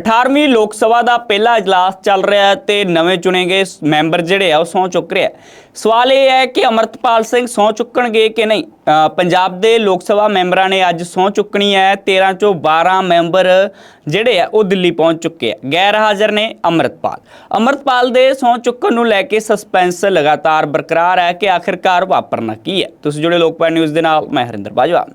18ਵੀਂ ਲੋਕ ਸਭਾ ਦਾ ਪਹਿਲਾ ਇਜਲਾਸ ਚੱਲ ਰਿਹਾ ਹੈ ਤੇ ਨਵੇਂ ਚੁਣੇ ਗਏ ਮੈਂਬਰ ਜਿਹੜੇ ਆ ਉਹ ਸਹੁੰ ਚੁੱਕ ਰਿਹਾ ਸਵਾਲ ਇਹ ਹੈ ਕਿ ਅਮਰਤਪਾਲ ਸਿੰਘ ਸਹੁੰ ਚੁੱਕਣਗੇ ਕਿ ਨਹੀਂ? ਪੰਜਾਬ ਦੇ ਲੋਕ ਸਭਾ ਮੈਂਬਰਾਂ ਨੇ ਅੱਜ ਸਹੁੰ ਚੁੱਕਣੀ ਹੈ 13 ਚੋਂ 12 ਮੈਂਬਰ ਜਿਹੜੇ ਆ ਉਹ ਦਿੱਲੀ ਪਹੁੰਚ ਚੁੱਕੇ ਆ। ਗੈਰ ਹਾਜ਼ਰ ਨੇ ਅਮਰਤਪਾਲ। ਅਮਰਤਪਾਲ ਦੇ ਸਹੁੰ ਚੁੱਕਣ ਨੂੰ ਲੈ ਕੇ ਸਸਪੈਂਸ ਲਗਾਤਾਰ ਬਰਕਰਾਰ ਹੈ ਕਿ ਆਖਿਰਕਾਰ ਵਾਪਰਨਾ ਕੀ ਹੈ? ਤੁਸੀਂ ਜੁੜੇ ਲੋਕਪਾਲ ਨਿਊਜ਼ ਦੇ ਨਾਲ, ਮੈਂ ਹਰਿੰਦਰ ਬਾਜਵਾ।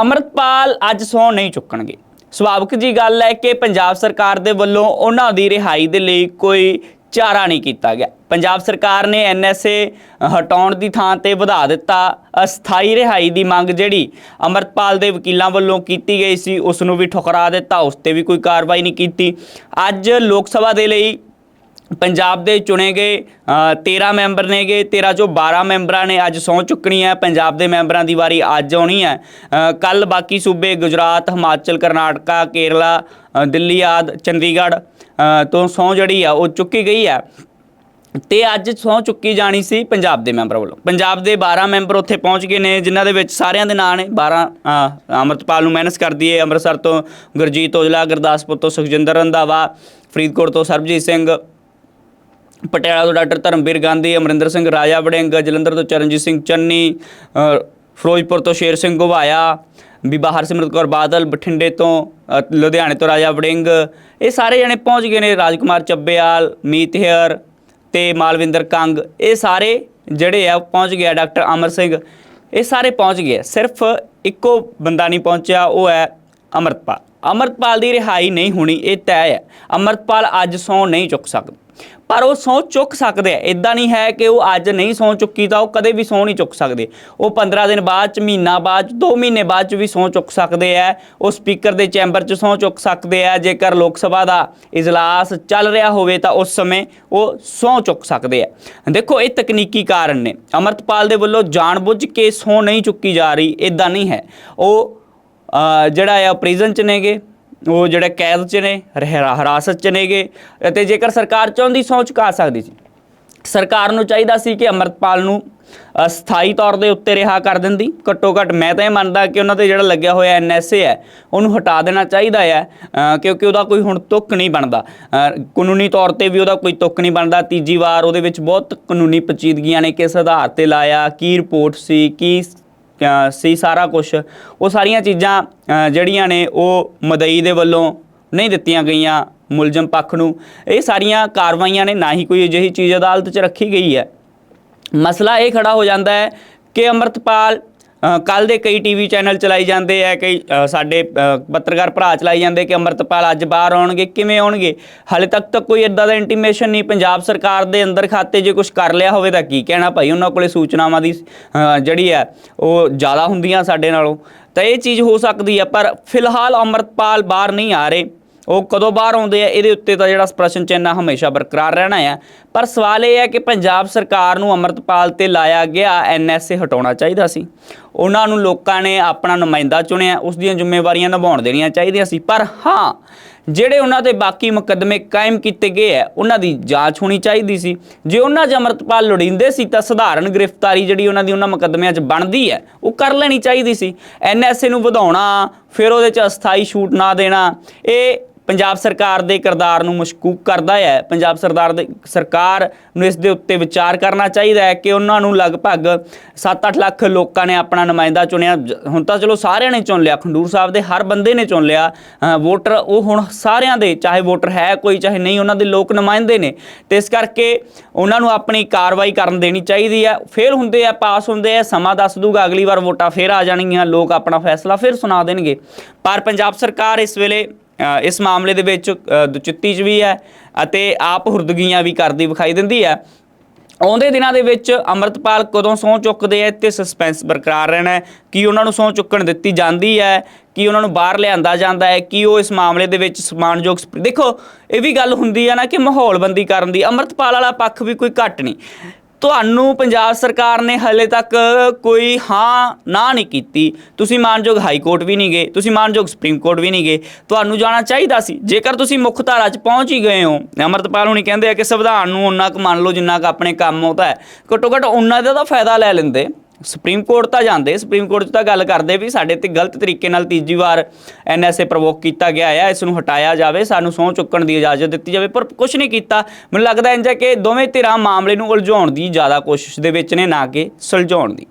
ਅਮਰਤਪਾਲ ਅੱਜ ਸਹੁੰ ਨਹੀਂ ਚੁੱਕਣਗੇ। ਸੁਭਾਵਿਕ ਜੀ ਗੱਲ ਹੈ ਕਿ ਪੰਜਾਬ ਸਰਕਾਰ ਦੇ ਵੱਲੋਂ ਉਹਨਾਂ ਦੀ ਰਿਹਾਈ ਦੇ ਲਈ ਕੋਈ ਚਾਰਾ ਨਹੀਂ ਕੀਤਾ ਗਿਆ। ਪੰਜਾਬ ਸਰਕਾਰ ਨੇ ਐਨਐਸਏ ਹਟਾਉਣ ਦੀ ਥਾਂ ਤੇ ਵਧਾ ਦਿੱਤਾ। ਅਸਥਾਈ ਰਿਹਾਈ ਦੀ ਮੰਗ ਜਿਹੜੀ ਅਮਰਤਪਾਲ ਦੇ ਵਕੀਲਾਂ ਵੱਲੋਂ ਕੀਤੀ ਗਈ ਸੀ, ਉਸ ਨੂੰ ਵੀ ਠੁਕਰਾ ਦਿੱਤਾ। ਉਸ ਤੇ ਵੀ ਕੋਈ ਕਾਰਵਾਈ ਨਹੀਂ ਕੀਤੀ। ਅੱਜ ਲੋਕ ਸਭਾ ਦੇ ਲਈ ਪੰਜਾਬ ਦੇ ਚੁਣੇ ਗਏ ਅ, 13 ਮੈਂਬਰ ਨੇਗੇ 13 ਚੋਂ 12 ਮੈਂਬਰਾਂ ਨੇ ਅੱਜ ਸਹੁੰ ਚੁੱਕਣੀ ਹੈ। ਪੰਜਾਬ ਦੇ ਮੈਂਬਰਾਂ ਦੀ ਵਾਰੀ ਅੱਜ ਆਉਣੀ ਹੈ। ਕੱਲ ਬਾਕੀ ਸੂਬੇ ਗੁਜਰਾਤ ਹਿਮਾਚਲ ਕਰਨਾਟਕਾ ਕੇਰਲਾ ਦਿੱਲੀ ਆਦ ਚੰਡੀਗੜ੍ਹ ਤੋਂ ਸਹੁੰ ਜਿਹੜੀ ਆ ਉਹ ਚੁੱਕੀ ਗਈ ਹੈ। ਤੇ ਅੱਜ ਸਹੁੰ ਚੁੱਕੀ ਜਾਣੀ ਸੀ ਪੰਜਾਬ ਦੇ ਮੈਂਬਰਾਂ ਵੱਲੋਂ। ਪੰਜਾਬ ਦੇ 12 ਮੈਂਬਰ ਉੱਥੇ ਪਹੁੰਚ ਗਏ ਨੇ ਜਿਨ੍ਹਾਂ ਦੇ ਵਿੱਚ ਸਾਰਿਆਂ ਦੇ ਨਾਂ ਨੇ। 12 ਅ, ਅੰਮ੍ਰਿਤਪਾਲ ਨੂੰ ਮੈਨਸ ਕਰਦੀ ਹੈ ਅੰਮ੍ਰਿਤਸਰ ਤੋਂ ਗੁਰਜੀਤ ਔਜਲਾ ਗੁਰਦਾਸਪੁਰ ਤੋਂ ਸੁਖਜਿੰਦਰ ਰੰਧਾਵਾ ਫਰੀਦਕੋਟ ਤੋਂ ਸਰਬਜੀਤ ਸਿੰਘ ਪਟਿਆਲਾ ਤੋਂ ਡਾਕਟਰ ਧਰਮਵੀਰ ਗਾਂਧੀ, ਅਮਰਿੰਦਰ ਸਿੰਘ ਰਾਜਾ ਵੜਿੰਗ ਜਲੰਧਰ ਤੋਂ ਚਰਨਜੀਤ ਸਿੰਘ ਚੰਨੀ ਫਿਰੋਜ਼ਪੁਰ ਤੋਂ ਸ਼ੇਰ ਸਿੰਘ ਘੁਬਾਇਆ, ਬੀਬਾ ਹਰਸਿਮਰਤ ਕੌਰ ਬਾਦਲ, ਬਠਿੰਡੇ ਤੋਂ ਲੁਧਿਆਣੇ ਤੋਂ ਰਾਜਾ ਵੜਿੰਗ ਇਹ ਸਾਰੇ ਜਣੇ ਪਹੁੰਚ ਗਏ ਨੇ ਰਾਜਕੁਮਾਰ ਚੱਬੇਆਲ ਮੀਤ ਹੇਅਰ ਤੇ ਮਾਲਵਿੰਦਰ ਕੰਗ। ਇਹ ਸਾਰੇ ਜਿਹੜੇ ਆ, ਉਹ ਪਹੁੰਚ ਗਿਆ ਡਾਕਟਰ ਅਮਰ ਸਿੰਘ। ਇਹ ਸਾਰੇ ਪਹੁੰਚ ਗਏ ਸਿਰਫ ਇੱਕੋ ਬੰਦਾ ਨਹੀਂ ਪਹੁੰਚਿਆ, ਉਹ ਹੈ ਅਮਰਤਪਾਲ। ਅਮਰਤਪਾਲ ਦੀ ਰਿਹਾਈ ਨਹੀਂ ਹੋਣੀ, ਇਹ ਤੈਅ ਹੈ। ਅਮਰਤਪਾਲ ਅੱਜ ਸਹੁੰ ਨਹੀਂ ਚੁੱਕ ਸਕਦਾ ਪਰ ਉਹ ਸਹੁੰ ਚੁੱਕ ਸਕਦੇ ਆ। ਇਦਾਂ ਨਹੀਂ ਹੈ ਕਿ ਉਹ ਅੱਜ ਨਹੀਂ ਸਹੁੰ ਚੁੱਕੀ ਤਾਂ ਉਹ ਕਦੇ ਵੀ ਸਹੁੰ ਨਹੀਂ ਚੁੱਕ ਸਕਦੇ। ਉਹ 15 ਦਿਨ ਬਾਅਦ ਚ, ਮਹੀਨਾ ਬਾਅਦ 'ਚ 2 ਮਹੀਨੇ ਬਾਅਦ ਚ ਵੀ ਸਹੁੰ ਚੁੱਕ ਸਕਦੇ ਆ। ਉਹ ਸਪੀਕਰ ਦੇ ਚੈਂਬਰ ਚ ਸਹੁੰ ਚੁੱਕ ਸਕਦੇ ਆ। ਜੇਕਰ ਲੋਕ ਸਭਾ ਦਾ ਇਜਲਾਸ ਚੱਲ ਰਿਹਾ ਹੋਵੇ ਤਾਂ ਉਸ ਸਮੇਂ ਉਹ ਸਹੁੰ ਚੁੱਕ ਸਕਦੇ ਆ। ਦੇਖੋ, ਇਹ ਤਕਨੀਕੀ ਕਾਰਨ ਨੇ। ਅਮਰਤਪਾਲ ਦੇ ਵੱਲੋਂ ਜਾਣਬੁੱਝ ਕੇ ਸਹੁੰ ਨਹੀਂ ਚੁੱਕੀ ਜਾ ਰਹੀ ਇਦਾਂ ਨਹੀਂ ਹੈ। ਉਹ ਜਿਹੜਾ ਆ ਪ੍ਰਿਜ਼ਨ ਚ ਨੇਗੇ, ਉਹ ਜਿਹੜੇ ਕੈਦ ਚ ਨੇ ਰਹਿ- ਹਿਰਾਸਤ ਚ ਨੇਗੇ, ਅਤੇ ਜੇਕਰ ਸਰਕਾਰ ਚਾਹੁੰਦੀ ਸਹੁੰ ਚੁਕਾ ਸਕਦੀ ਸੀ। ਸਰਕਾਰ ਨੂੰ ਚਾਹੀਦਾ ਸੀ ਕਿ ਅਮਰਤਪਾਲ ਨੂੰ ਸਥਾਈ ਤੌਰ ਦੇ ਉੱਤੇ ਰਿਹਾ ਕਰ ਦਿੰਦੀ। ਘੱਟੋ ਘੱਟ ਮੈਂ ਤਾਂ ਇਹ ਮੰਨਦਾ ਕਿ ਉਹਨਾਂ ਤੇ ਜਿਹੜਾ ਲੱਗਿਆ ਹੋਇਆ ਐਨਐਸਏ ਹੈ, ਉਹਨੂੰ ਹਟਾ ਦੇਣਾ ਚਾਹੀਦਾ ਹੈ ਕਿਉਂਕਿ ਉਹਦਾ ਕੋਈ ਹੁਣ ਤੁੱਕ ਨਹੀਂ ਬਣਦਾ। ਕਾਨੂੰਨੀ ਤੌਰ ਤੇ ਵੀ ਉਹਦਾ ਕੋਈ ਤੁੱਕ ਨਹੀਂ ਬਣਦਾ। ਤੀਜੀ ਵਾਰ ਉਹਦੇ ਵਿੱਚ ਬਹੁਤ ਕਾਨੂੰਨੀ ਪਚੀਦਗੀਆਂ ਨੇ, ਕਿਸ ਆਧਾਰ ਤੇ ਲਾਇਆ, ਕੀ ਰਿਪੋਰਟ ਸੀ, ਕੀ ਸੀ ਸਾਰਾ ਕੁਝ ਉਹ ਸਾਰੀਆਂ ਚੀਜ਼ਾਂ ਜਿਹੜੀਆਂ ਨੇ ਉਹ ਮਦਈ ਦੇ ਵੱਲੋਂ ਨਹੀਂ ਦਿੱਤੀਆਂ ਗਈਆਂ ਮੁਲਜ਼ਮ ਪੱਖ ਨੂੰ। ਇਹ ਸਾਰੀਆਂ ਕਾਰਵਾਈਆਂ ਨੇ, ਨਾ ਹੀ ਕੋਈ ਅਜਿਹੀ ਚੀਜ਼ ਅਦਾਲਤ 'ਚ ਰੱਖੀ ਗਈ ਹੈ। ਮਸਲਾ ਇਹ ਖੜਾ ਹੋ ਜਾਂਦਾ ਹੈ ਕਿ ਅਮਰਤਪਾਲ ਕੱਲ ਦੇ ਕਈ ਟੀਵੀ ਚੈਨਲ ਚਲਾਈ ਜਾਂਦੇ ਆ, ਕਈ ਸਾਡੇ ਪੱਤਰਕਾਰ ਭਰਾ ਚਲਾਈ ਜਾਂਦੇ ਕਿ ਅਮਰਤਪਾਲ ਅੱਜ ਬਾਹਰ ਆਉਣਗੇ, ਕਿਵੇਂ ਆਉਣਗੇ? ਹਾਲੇ ਤੱਕ ਤਾਂ ਕੋਈ ਇਦਾਂ ਦਾ ਇੰਟੀਮੇਸ਼ਨ ਨਹੀਂ, ਪੰਜਾਬ ਸਰਕਾਰ ਦੇ ਅੰਦਰ ਖਾਤੇ ਜੇ ਕੁਝ ਕਰ ਲਿਆ ਹੋਵੇ ਤਾਂ ਕੀ ਕਹਿਣਾ ਭਾਈ? ਉਹਨਾਂ ਕੋਲੇ ਸੂਚਨਾਵਾਂ ਦੀ ਜਿਹੜੀ ਹੈ ਉਹ ਜ਼ਿਆਦਾ ਹੁੰਦੀਆਂ ਸਾਡੇ ਨਾਲੋਂ। ਤਾਂ ਇਹ ਚੀਜ਼ ਹੋ ਸਕਦੀ ਹੈ ਪਰ ਫਿਲਹਾਲ ਅਮਰਤਪਾਲ ਬਾਹਰ ਨਹੀਂ ਆ ਰਹੇ। ਉਹ ਕਦੋਂ ਬਾਹਰ ਆਉਂਦੇ ਆ, ਇਹਦੇ ਉੱਤੇ ਤਾਂ ਜਿਹੜਾ ਪ੍ਰਸ਼ਨ ਚਿੰਨ੍ਹ ਹਮੇਸ਼ਾ ਬਰਕਰਾਰ ਰਹਿਣਾ ਆ। ਪਰ ਸਵਾਲ ਇਹ ਹੈ ਕਿ ਪੰਜਾਬ ਸਰਕਾਰ ਨੂੰ ਅਮਰਤਪਾਲ ਤੇ ਲਾਇਆ ਗਿਆ ਐਨਐਸਏ ਹਟਾਉਣਾ ਚਾਹੀਦਾ ਸੀ। ਉਹਨਾਂ ਨੂੰ ਲੋਕਾਂ ਨੇ ਆਪਣਾ ਨੁਮਾਇੰਦਾ ਚੁਣਿਆ, ਉਸ ਦੀਆਂ ਜ਼ਿੰਮੇਵਾਰੀਆਂ ਨਿਭਾਉਣ ਦੇਣੀਆਂ ਚਾਹੀਦੀਆਂ ਸੀ। ਪਰ ਹਾਂ, ਜਿਹੜੇ ਉਹਨਾਂ ਤੇ ਬਾਕੀ ਮੁਕੱਦਮੇ ਕਾਇਮ ਕੀਤੇ ਗਏ ਆ ਉਹਨਾਂ ਦੀ ਜਾਂਚ ਹੋਣੀ ਚਾਹੀਦੀ ਸੀ। ਜੇ ਉਹਨਾਂ 'ਚ ਅਮਰਤਪਾਲ ਲੋੜੀਂਦੇ ਸੀ ਤਾਂ ਸਧਾਰਨ ਗ੍ਰਿਫਤਾਰੀ ਜਿਹੜੀ ਉਹਨਾਂ ਦੀ ਉਹਨਾਂ ਮੁਕੱਦਮਿਆਂ 'ਚ ਬਣਦੀ ਹੈ, ਉਹ ਕਰ ਲੈਣੀ ਚਾਹੀਦੀ ਸੀ। ਐਨਐਸਏ ਨੂੰ ਵਧਾਉਣਾ, ਫਿਰ ਉਹਦੇ 'ਚ ਅਸਥਾਈ ਛੂਟ ਨਾ ਦੇਣਾ, ਇਹ ਪੰਜਾਬ ਸਰਕਾਰ ਦੇ ਕਿਰਦਾਰ ਨੂੰ ਮਸ਼ਕੂਕ ਕਰਦਾ ਹੈ। ਪੰਜਾਬ ਸਰਦਾਰ ਦੇ ਸਰਕਾਰ ਨੂੰ ਇਸ ਦੇ ਉੱਤੇ ਵਿਚਾਰ ਕਰਨਾ ਚਾਹੀਦਾ ਹੈ ਕਿ ਉਹਨਾਂ ਨੂੰ ਲਗਭਗ 7-8 ਲੱਖ ਲੋਕਾਂ ਨੇ ਆਪਣਾ ਨੁਮਾਇੰਦਾ ਚੁਣਿਆ। ਹੁਣ ਤਾਂ ਚਲੋ ਸਾਰਿਆਂ ਨੇ ਚੁਣ ਲਿਆ। ਖੰਡੂਰ ਸਾਹਿਬ ਦੇ ਹਰ ਬੰਦੇ ਨੇ ਚੁਣ ਲਿਆ। ਵੋਟਰ ਉਹ ਹੁਣ ਸਾਰਿਆਂ ਦੇ, ਚਾਹੇ ਵੋਟਰ ਹੈ ਕੋਈ, ਚਾਹੇ ਨਹੀਂ, ਉਹਨਾਂ ਦੇ ਲੋਕ ਨੁਮਾਇੰਦੇ ਨੇ। ਤੇ ਇਸ ਕਰਕੇ ਉਹਨਾਂ ਨੂੰ ਆਪਣੀ ਕਾਰਵਾਈ ਕਰਨ ਦੇਣੀ ਚਾਹੀਦੀ ਹੈ। ਫੇਰ ਹੁੰਦੇ ਆ, ਪਾਸ ਹੁੰਦੇ ਆ, ਸਮਾਂ ਦੱਸ ਦੂਗਾ, ਅਗਲੀ ਵਾਰ ਵੋਟਾਂ ਫੇਰ ਆ ਜਾਣਗੀਆਂ, ਲੋਕ ਆਪਣਾ ਫੈਸਲਾ ਫਿਰ ਸੁਣਾ ਦੇਣਗੇ। ਪਰ ਪੰਜਾਬ ਸਰਕਾਰ ਇਸ ਵੇਲੇ ਇਸ ਮਾਮਲੇ ਦੇ ਵਿੱਚ ਦੁਚਿੱਤੀ 'ਚ ਵੀ ਹੈ ਅਤੇ ਆਪ ਹੁਰਦਗੀਆਂ ਵੀ ਕਰਦੀ ਵਿਖਾਈ ਦਿੰਦੀ ਹੈ। ਆਉਂਦੇ ਦਿਨਾਂ ਦੇ ਵਿੱਚ ਅਮਰਤਪਾਲ ਕਦੋਂ ਸਹੁੰ ਚੁੱਕਦੇ ਆ ਤੇ ਸਸਪੈਂਸ ਬਰਕਰਾਰ ਰਹਿਣਾ ਹੈ? ਕਿ ਉਹਨਾਂ ਨੂੰ ਸਹੁੰ ਚੁੱਕਣ ਦਿੱਤੀ ਜਾਂਦੀ ਹੈ? ਕਿ ਉਹਨਾਂ ਨੂੰ ਬਾਹਰ ਲਿਆਂਦਾ ਜਾਂਦਾ ਹੈ? ਕਿ ਉਹ ਇਸ ਮਾਮਲੇ ਦੇ ਵਿੱਚ ਸਮਾਨਯੋਗ ਦੇਖੋ, ਇਹ ਵੀ ਗੱਲ ਹੁੰਦੀ ਹੈ ਨਾ ਕਿ ਮਾਹੌਲਬੰਦੀ ਕਰਨ ਦੀ, ਅਮਰਤਪਾਲ ਵਾਲਾ ਪੱਖ ਵੀ ਕੋਈ ਘੱਟ ਨਹੀਂ। ਤੁਹਾਨੂੰ ਪੰਜਾਬ ਸਰਕਾਰ ਨੇ ਹਲੇ ਤੱਕ ਕੋਈ ਹਾਂ, ਨਾ ਨਹੀਂ ਕੀਤੀ। ਤੁਸੀਂ ਮਾਨਯੋਗ ਹਾਈ ਕੋਰਟ ਵੀ ਨਹੀਂ ਗਏ, ਤੁਸੀਂ ਮਾਨਯੋਗ ਸੁਪਰੀਮ ਕੋਰਟ ਵੀ ਨਹੀਂ ਗਏ। ਤੁਹਾਨੂੰ ਜਾਣਾ ਚਾਹੀਦਾ ਸੀ। ਜੇਕਰ ਤੁਸੀਂ ਮੁੱਖ ਧਾਰਾ 'ਚ ਪਹੁੰਚ ਹੀ ਗਏ ਹੋ, ਅਮਰਤਪਾਲ ਹੁਣੀ ਕਹਿੰਦੇ ਆ ਕਿ ਸੰਵਿਧਾਨ ਨੂੰ ਉਨਾ ਕੁ ਮੰਨ ਲਓ ਜਿੰਨਾ ਕੁ ਆਪਣੇ ਕੰਮ ਆਉਂਦਾ ਹੈ ਘੱਟੋ ਘੱਟ ਉਹਨਾਂ ਦਾ ਤਾਂ ਫਾਇਦਾ ਲੈ ਲੈਂਦੇ। ਸੁਪਰੀਮ ਕੋਰਟ ਤਾਂ ਜਾਂਦੇ, ਸੁਪਰੀਮ ਕੋਰਟ 'ਚ ਤਾਂ ਗੱਲ ਕਰਦੇ ਵੀ ਸਾਡੇ ਤੇ ਗਲਤ ਤਰੀਕੇ ਨਾਲ ਤੀਜੀ ਵਾਰ ਐਨਐਸਏ ਪ੍ਰਵੋਕ ਕੀਤਾ ਗਿਆ ਹੈ ਇਸ ਨੂੰ ਹਟਾਇਆ ਜਾਵੇ, ਸਾਨੂੰ ਸਹੁੰ ਚੁੱਕਣ ਦੀ ਇਜਾਜ਼ਤ ਦਿੱਤੀ ਜਾਵੇ, ਪਰ ਕੁਝ ਨਹੀਂ ਕੀਤਾ। ਮੈਨੂੰ ਲੱਗਦਾ ਇੰਜ ਕਿ ਦੋਵੇਂ ਧਿਰਾਂ ਮਾਮਲੇ ਨੂੰ ਉਲਝਾਉਣ ਦੀ ਜ਼ਿਆਦਾ ਕੋਸ਼ਿਸ਼ ਦੇ ਵਿੱਚ ਨੇ, ਨਾ ਕਿ ਸੁਲਝਾਉਣ ਦੀ।